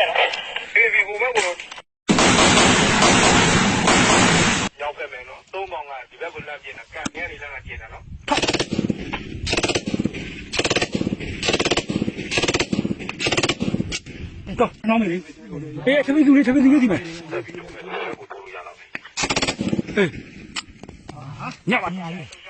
တာလားအေးဒီဟိုဘက်ကိုရောက်ပဲမယ်နော်သုံးပေါင်ကဒီဘက်ကိုလက်ပြင်းတာကံမြဲနေလားကပြင်းတာနော်တော့နောင်းမယ်လေအေးသမီးသူလေးသမီးသူလေးဒီမယ်အေးညပါညပါ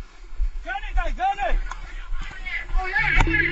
我慢。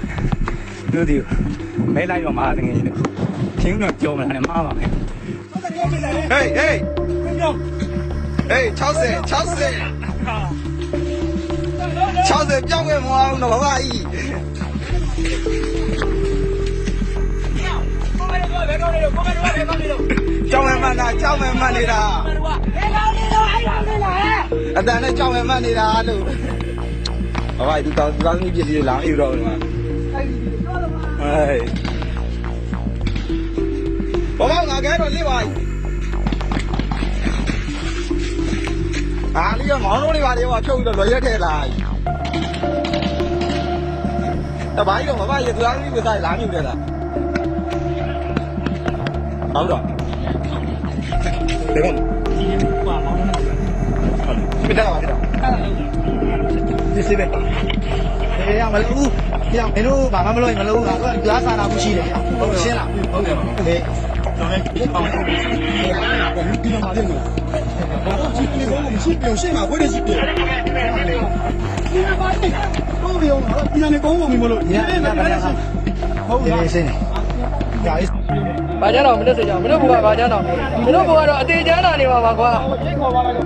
တို့ဒီကကန်နေနော်ဒီလိုဒီကကန်နေရောက်နေတို့ဒီမဲလိုက်တော့မှာတကယ်ကြီးချင်းတော့ကြော်မလားနဲ့မှားပါမယ်ဟေးဟေးဟေး60 60 60ပြောင်းခဲ့မအောင်တော့ဘာကြီးကြောင်မှန်တာကြောင်မှန်နေတာအတန်နဲ့ကြောင်မှန်နေတာလို့ဘာကြီးသူကောင်းသူကောင်းကြီးပြည့်စည်လာအေးတော့မှာဟေး ဘာမှငါခဲတော့လိပါအားလေးကမောင်တို့တွေပါလေဟောချုပ်ပြီးတော့လွယ်ရက်ထဲလာတဘာကြီးတော့ဘာကြီးသူကောင်းကြီးကစားလာမြုပ်တယ်လားဟုတ်တော့ Demon. Kita lah kita. ဒီစေးပဲအေးရမလို့ ဘူးပြမင်းတို့ဘာမှမလုပ်ရင်မလုပ်ဘူးငါတို့ကကြားစာနာမှုရှိတယ်ဟုတ်ရှင်းလားဟုတ်တယ်ဟေးဒီမှာလေးမှာဘာလို့ကြည့်နေတော့မရှိပြောရှင်းမှာဝဲနေရှိတယ်ဒီမှာပါနေဟုတ်ပြီအောင်ဒီကနေကောင်းဝင်မလို့ညညပါလားဟုတ်တယ်စင်းနေကြာရေး။ဘာကြတော့မလို့ဆိုကြမလို့ဘုရားဘာကြတော့မလို့ဘုရားတော့အသေးချမ်းသာနေပါပါကွာရိတ်ခေါ်ပါလိုက်